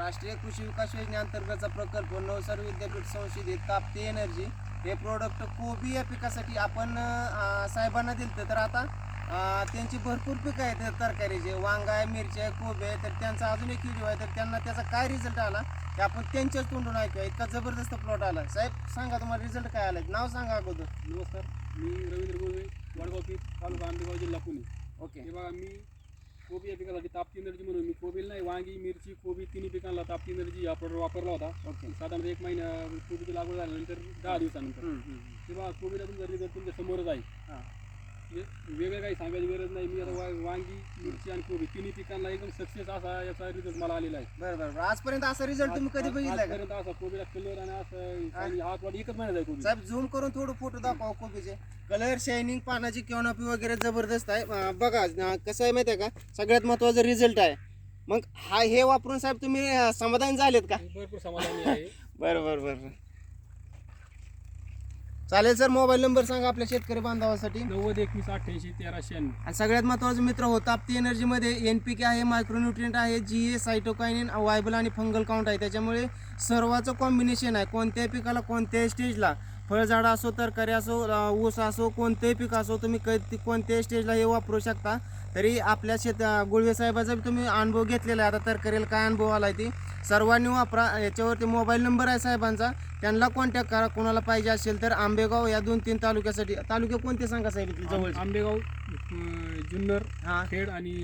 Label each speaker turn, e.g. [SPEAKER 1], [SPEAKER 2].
[SPEAKER 1] राष्ट्रीय कृषी विकास योजनेअंतर्गतचा प्रकल्प नवसर विद्यापीठ संशोधित ताप्ती एनर्जी हे प्रोडक्ट कोबी या पिकासाठी आपण साहेबांना दिलं तर आता त्यांची भरपूर पिकं आहेत तरकारीचे. वांगा आहे मिरची आहे कोबी आहे. तर त्यांचा अजून एक व्हिडिओ आहे. तर त्यांना त्याचा काय रिझल्ट आला ते आपण त्यांच्याच तोंडून ऐकूया. इतका जबरदस्त प्लॉट आला. साहेब सांगा तुम्हाला रिझल्ट काय आला नाव सांगा अगोदर.
[SPEAKER 2] नमस्कार. मी रवींद्र गोवे वडगाव पीठ तालुका आंबेगाव जिल्हा पुणे.
[SPEAKER 1] ओके.
[SPEAKER 2] हे बघा मी कोबी या पिकासाठी तापती एनर्जी म्हणून वांगी मिरची कोबी तिन्ही पिकांना तापती एनर्जी हा प्रोडक्ट वापरला होता.
[SPEAKER 1] ओके.
[SPEAKER 2] साधारणतः एक महिना कोबीची लागवड झाल्यानंतर दहा दिवसानंतर. हे बघा कोबीला तुमचा रिझल्ट तुमच्या समोरच आहे. म्हणजे वेगळं काही सांगायची गरज नाही. मी आता वा- वांगी मिरची आणि कोबी तिन्ही पिकांना एकदम सक्सेस असा याचा रिझल्ट मला आलेला आहे.
[SPEAKER 1] बरं बरं बरं. आजपर्यंत असा रिझल्ट तुम्ही कधी का?
[SPEAKER 2] आजपर्यंत असा कोबीला कलर आणि असं आणि हा प्लॉट एकच महिन्यात आहे कोबी
[SPEAKER 1] साहेब झूम करून थोडं फोटो दाखवा कोबीचे. कलर शायनिंग पानाची कॅनॉपी वगैरे जबरदस्त आहे. अं, बघा अं, कसं आहे माहिती आहे का? सगळ्यात महत्त्वाचा रिझल्ट आहे. मग हा हे वापरून साहेब तुम्ही अं, समाधान झालेत का?
[SPEAKER 2] भरपूर समाधानी आहे.
[SPEAKER 1] बरं बरं बरं. चालेल सर मोबाईल नंबर सांगा आपल्या शेतकरी बांधवासाठी.
[SPEAKER 2] नव्वद एकवीस अठ्ठ्याऐंशी तेरा शहाण्णव.
[SPEAKER 1] आणि सगळ्यात महत्त्वाचं मित्र हो ताप्ती एनर्जीमध्ये एन पी के आहे मायक्रोन्युट्रिएंट आहे जी ए सायटोकायनिन वायबल आणि फंगल काउंट आहे. त्याच्यामुळे सर्वाचं कॉम्बिनेशन आहे. कोणत्याही पिकाला कोणत्याही स्टेजला फळझाडं असो तरकारी असो ऊस असो कोणतेही पीक असो तुम्ही कधी कोणत्याही स्टेजला हे वापरू शकता. तरी आपल्या शेत गुळवे साहेबाचा बी तुम्ही अनुभव घेतलेला आहे. आता तरकारीला काय अनुभव आला आहे ती? सर्वांनी वापरा याच्यावरती मोबाईल नंबर आहे साहेबांचा. त्यांना कॉन्टॅक्ट करा. कोणाला पाहिजे असेल तर आंबेगाव या दोन तीन तालुक्यासाठी. तालुके कोणते सांगा साहेब जवळचे?
[SPEAKER 2] आंबेगाव जुन्नर
[SPEAKER 1] हां.
[SPEAKER 2] खेड आणि